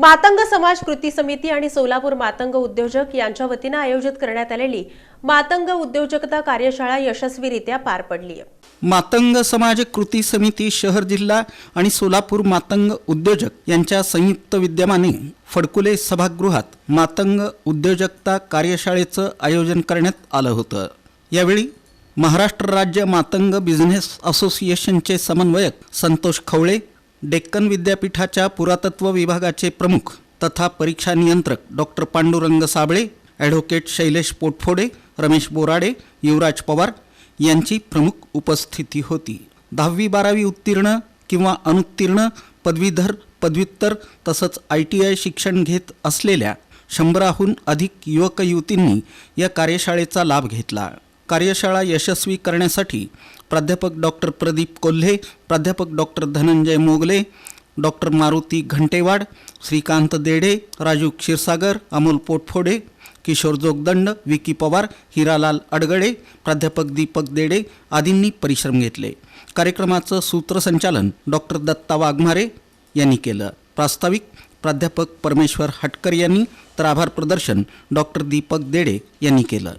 मातंग समाज कृती समिती आणि सोलापूर मातंग उद्योजक यांच्या वतीनं आयोजित करण्यात आलेली मातंग उद्योजकता कार्यशाळा यशस्वीरित्या पार पडली मातंग समाज कृती समिती शहर जिल्हा आणि सोलापूर मातंग उद्योजक यांच्या संयुक्त विद्यमाने फडकुले सभागृहात मातंग उद्योजकता कार्यशाळेचं आयोजन करण्यात आलं होतं. यावेळी महाराष्ट्र राज्य मातंग बिझनेस असोसिएशनचे समन्वयक संतोष खवळे डेक्कन विद्यापीठाच्या पुरातत्व विभागाचे प्रमुख तथा परीक्षा नियंत्रक डॉक्टर पांडुरंग साबळे ॲडव्होकेट शैलेश पोटफोडे रमेश बोराडे युवराज पवार यांची प्रमुख उपस्थिती होती. दहावी बारावी उत्तीर्ण किंवा अनुत्तीर्ण पदवीधर पदव्युत्तर तसंच आय टी आय शिक्षण घेत असलेल्या शंभराहून अधिक युवक युवतींनी या कार्यशाळेचा लाभ घेतला. कार्यशाळा यशस्वी करण्यासाठी प्राध्यापक डॉक्टर प्रदीप कोल्हे प्राध्यापक डॉक्टर धनंजय मोगले डॉक्टर मारुती घंटेवाड श्रीकांत देडे राजू क्षीरसागर अमोल पोटफोडे किशोर जोगदंड विकी पवार हिरालाल अडगळे प्राध्यापक दीपक देडे आदींनी परिश्रम घेतले. कार्यक्रमाचं सूत्रसंचालन डॉक्टर दत्ता वाघमारे यांनी केलं. प्रास्ताविक प्राध्यापक परमेश्वर हटकर यांनी तर आभार प्रदर्शन डॉक्टर दीपक देडे यांनी केलं.